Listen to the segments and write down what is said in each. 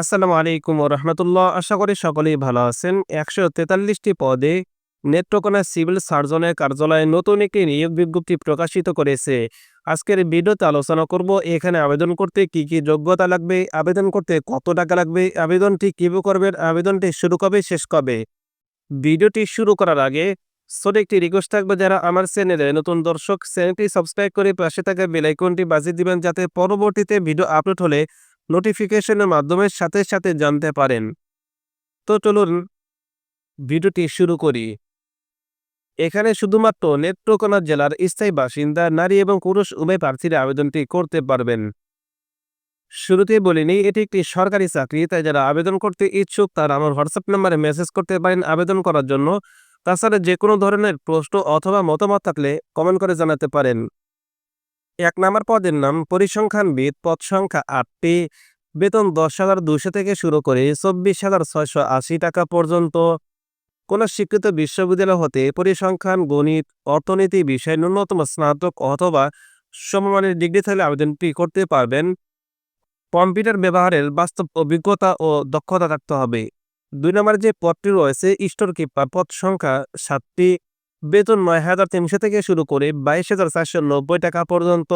আসসালামু আলাইকুম রহমতুল্লাহ। আশা করি সকলেই ভালো আছেন। একশো তেতাল্লিশটি পদে নেত্রকোনা সিভিল সার্জনের কার্যালয়ে নতুন একটি নিয়োগ বিজ্ঞপ্তি প্রকাশিত করেছে। আজকের ভিডিওতে আলোচনা করব, এখানে আবেদন করতে কি কি যোগ্যতা লাগবে, আবেদন করতে কত টাকা লাগবে, আবেদনটি কীভাবে করবেন, আবেদনটি শুরু কবে, শেষ কবে? ভিডিওটি শুরু করার আগে ছোট একটি রিকোয়েস্ট থাকবে, যারা আমার চ্যানেলে নতুন দর্শক, চ্যানেলটি সাবস্ক্রাইব করে পাশে থাকা বেলাইকনটি বাজিয়ে দিবেন, যাতে পরবর্তীতে ভিডিও আপলোড হলে নোটিফিকেশনের মাধ্যমে সাথে সাথে জানতে পারেন। তো চলুন ভিডিওটি শুরু করি। এখানে শুধুমাত্র নেত্রকোনা জেলার স্থায়ী বাসিন্দা, নারী এবং পুরুষ উভয় প্রার্থীরা আবেদনটি করতে পারবেন। শুরুতে বলিনি এটি একটি সরকারি চাকরি, তাই যারা আবেদন করতে ইচ্ছুক তারা আমার হোয়াটসঅ্যাপ নাম্বারে মেসেজ করতে পারেন আবেদন করার জন্য। তাছাড়া যে কোনো ধরনের প্রশ্ন অথবা মতামত থাকলে কমেন্ট করে জানাতে পারেন। এক নম্বর পদের নাম পরিসংখ্যানবিদ, পদ সংখ্যা আটটি। বেতন দশ হাজার দুশো থেকে শুরু করে চব্বিশ হাজার ছয়শো আশি টাকা পর্যন্ত। কোনো স্বীকৃত বিশ্ববিদ্যালয় হতে পরিসংখ্যান, গণিত, অর্থনীতি বিষয়ে ন্যূনতম স্নাতক অথবা সমমানের ডিগ্রি থাকলে আবেদনটি করতে পারবেন। কম্পিউটার ব্যবহারের বাস্তব অভিজ্ঞতা ও দক্ষতা থাকতে হবে। দুই নম্বর যে পদটি রয়েছে স্টোর কিপার পদ সংখ্যা সাতটি। বেতন নয় হাজার তিনশো থেকে শুরু করে বাইশ হাজার চারশো নব্বই টাকা পর্যন্ত।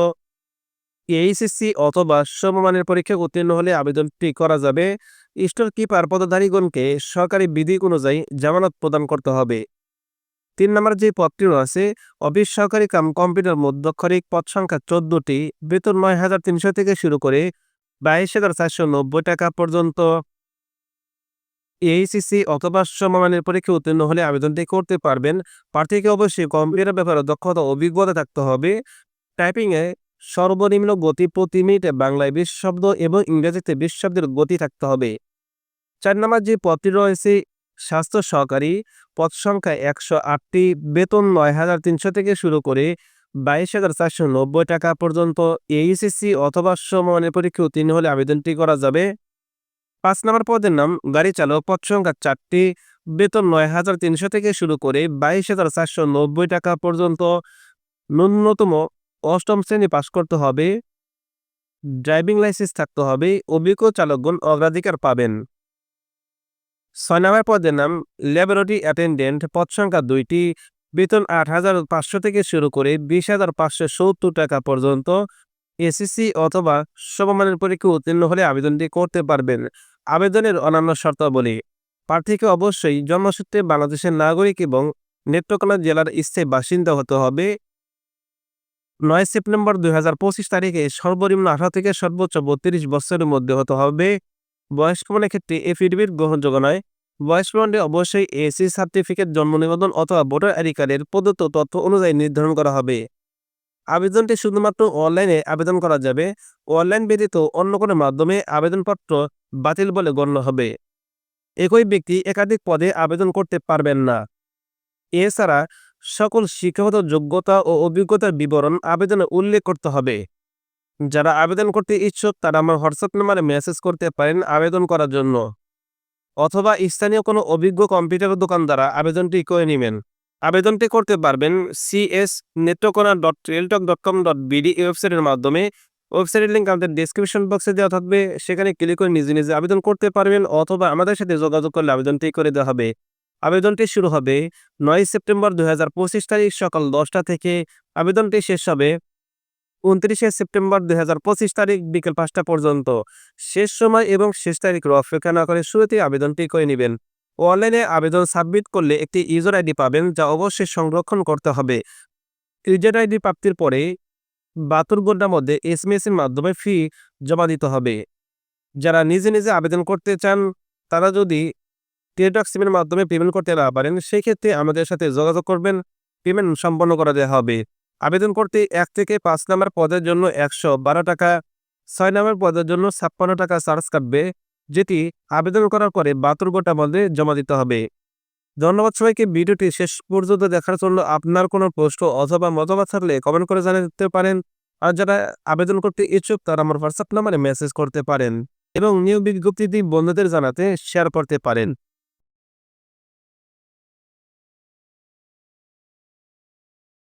এইচএসসি অথবা সমমানের পরীক্ষা উত্তীর্ণ হলে আবেদনটি করা যাবে। স্টোর কিপার পদধারীগণকে সরকারি বিধি অনুযায়ী জামানত প্রদান করতে হবে। তিন নম্বর যে পদটি রয়েছে, অফিস সহকারী কাম কম্পিউটার মধ্যক্ষরিক পদ সংখ্যা চোদ্দটি, বেতন নয় হাজার তিনশো থেকে শুরু করে বাইশ হাজার চারশো নব্বই টাকা পর্যন্ত। এইচএসসি অথবা সমমানের পরীক্ষা উত্তীর্ণ হলে আবেদনটি করতে পারবেন। প্রার্থীকে অবশ্যই কম্পিউটার ব্যাপারে দক্ষতা অভিজ্ঞতা থাকতে হবে। টাইপিংয়ে সর্বনিম্ন গতি প্রতি মিনিটে বাংলায় বিশ শব্দ এবং ইংরেজিতে বিশ শব্দের গতি থাকতে হবে। চার নম্বর যে পদটি রয়েছে, স্বাস্থ্য সহকারী, পদ সংখ্যা একশো আটটি, বেতন নয় হাজার তিনশো থেকে শুরু করে বাইশ হাজার চারশো নব্বই টাকা পর্যন্ত। এইচএসসি অথবা সমমানের পরীক্ষা উত্তীর্ণ হলে আবেদনটি করা যাবে। পাঁচ নম্বর পদের নাম, গাড়ি চালক পদ সংখ্যা চারটি। বেতন নয় হাজার তিনশো থেকে শুরু করে বাইশ হাজার চারশো নব্বই টাকা পর্যন্ত। ন্যূনতম অষ্টম শ্রেণি পাশ করতে হবে। ড্রাইভিং লাইসেন্স থাকতে হবে। অভিজ্ঞ চালকগণ অগ্রাধিকার পাবেন। ছয় নম্বর পদের নাম, ল্যাবরেটরি অ্যাটেন্ডেন্ট পদ সংখ্যা দুইটি। বেতন আট হাজার পাঁচশো থেকে শুরু করে বিশ হাজার পাঁচশো সত্তর টাকা পর্যন্ত। এসএসসি অথবা সমমানের পরীক্ষা উত্তীর্ণ হলে আবেদনটি করতে পারবেন। আবেদনের অন্যান্য শর্তাবলী। প্রার্থীকে অবশ্যই জন্মসূত্রে বাংলাদেশের নাগরিক এবং নেত্রকোনা জেলার স্থায়ী বাসিন্দা হতে হবে। নয় সেপ্টেম্বর দুই হাজার পঁচিশ তারিখে সর্বনিম্ন আঠারো থেকে সর্বোচ্চ বত্রিশ বছরের মধ্যে হতে হবে। বয়স্ক প্রমাণের ক্ষেত্রে এফিডেভিট গ্রহণযোগ্য নয়। বয়স প্রমাণে অবশ্যই এসি সার্টিফিকেট, জন্ম নিবন্ধন অথবা ভোটার আইডি কার্ডের প্রদত্ত তথ্য অনুযায়ী নির্ধারণ করা হবে। আবেদনটি শুধুমাত্র অনলাইনে আবেদন করা যাবে। অনলাইন ব্যতীত অন্য কোনো মাধ্যমে আবেদনপত্র বাতিল বলে গণ্য হবে। একই ব্যক্তি একাধিক পদে আবেদন করতে পারবেন না। এছাড়া সকল শিক্ষাগত যোগ্যতা ও অভিজ্ঞতার বিবরণ আবেদনে উল্লেখ করতে হবে। যারা আবেদন করতে ইচ্ছুক, তারা আমার হোয়াটসঅ্যাপ নাম্বারে মেসেজ করতে পারেন আবেদন করার জন্য। অথবা স্থানীয় কোনো অভিজ্ঞ কম্পিউটার দোকান দ্বারা আবেদনটি করে নেবেন। আবেদনটি করতে পারবেন সিএস নেত্রকোনা ডট রেলটক ডট কম ডট বিডি ওয়েবসাইটের মাধ্যমে ওয়েবসাইটের লিঙ্ক আমাদের ডিসক্রিপশন বক্সে দেওয়া থাকবে। সেখানে ক্লিক করে নিজে নিজে আবেদন করতে পারবেন অথবা আমাদের সাথে যোগাযোগ করলে আবেদনটি করে দেওয়া হবে। আবেদনটি শুরু হবে নয় সেপ্টেম্বর দুই হাজার পঁচিশ তারিখ সকাল দশটা থেকে। আবেদনটি শেষ হবে উনত্রিশে সেপ্টেম্বর দুই হাজার পঁচিশ তারিখ বিকেল পাঁচটা পর্যন্ত। শেষ সময় এবং শেষ তারিখ অপেক্ষা না করে শুরুতেই আবেদনটি করে নেবেন। অনলাইনে আবেদন সাবমিট করলে একটি ইউজার আইডি পাবেন যা অবশ্যই সংরক্ষণ করতে হবে। ইউজার আইডি প্রাপ্তির পরে বাহাত্তর ঘণ্টার মধ্যে এসএমএস এর মাধ্যমে ফি জমা দিতে হবে। যারা নিজে নিজে আবেদন করতে চান, তারা যদি টেলিটক সিমের মাধ্যমে পেমেন্ট করতে না পারেন সেই ক্ষেত্রে আমাদের সাথে যোগাযোগ করবেন। পেমেন্ট সম্পন্ন করা দেওয়া হবে। আবেদন করতে এক থেকে পাঁচ নম্বর পদের জন্য একশো বারো টাকা, ছয় নম্বর পদের জন্য ছাপ্পান্ন টাকা চার্জ কাটবে, যেটি আবেদন করার পরে বাহাত্তর ঘণ্টার মধ্যে জমা দিতে হবে। ধন্যবাদ সবাইকে। ভিডিওটি শেষ পর্যন্ত দেখার জন্য আপনার কোনো প্রশ্ন অথবা মতামত থাকলে কমেন্ট করে জানিয়ে দিতে পারেন। আর যারা আবেদন করতে ইচ্ছুক তারা আমার হোয়াটসঅ্যাপ নাম্বারে মেসেজ করতে পারেন এবং নিউ বিজ্ঞপ্তি দিয়ে বন্ধুদের জানাতে শেয়ার করতে পারেন।